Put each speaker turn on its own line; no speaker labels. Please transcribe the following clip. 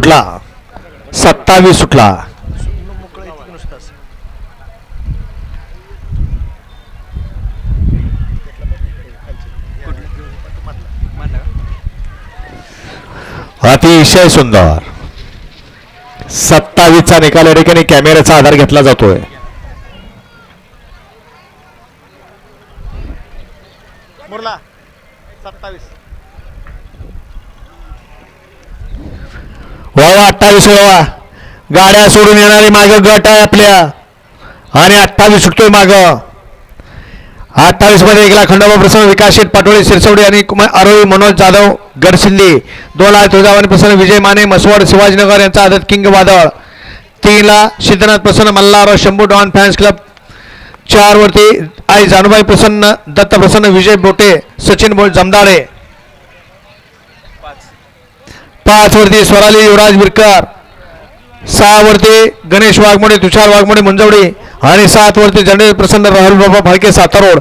सुटला. सत्तावीस सुटला. अतिशय सुंदर. सत्तावीसचा निकाल या ठिकाणी कॅमेऱ्याचा आधार घेतला जातोय.
मुरला. सत्तावीस
वळवा अठ्ठावीस वळवा गाड्या सोडून येणारी मागं गट आहे आपल्या. आणि अठ्ठावीस सुटतोय मागं. अठ्ठावीसमध्ये एकला खंडोबा प्रसन्न विकास शेठ पाटोळे सिरसवडे आणि आरोही मनोज जाधव गडशिंदे दोन ला तुळजावानी प्रसन्न विजय माने मसवाड शिवाजीनगर यांचा आदत किंग वादळ. तीनला सिद्धनाथ प्रसन्न Malhar Shambhu don fans club. चारवरती आई जानुबाई प्रसन्न दत्त प्रसन्न विजय बोटे सचिन बोल जमदाळे. पाच वरती स्वराली युवराज विरकर सहा वरती गणेश वाघमोडे तुषार वाघमोडे मुंजवडे. आणि सात वरती जनरल प्रसन्न राहुल बाबा फाळके सातारोड.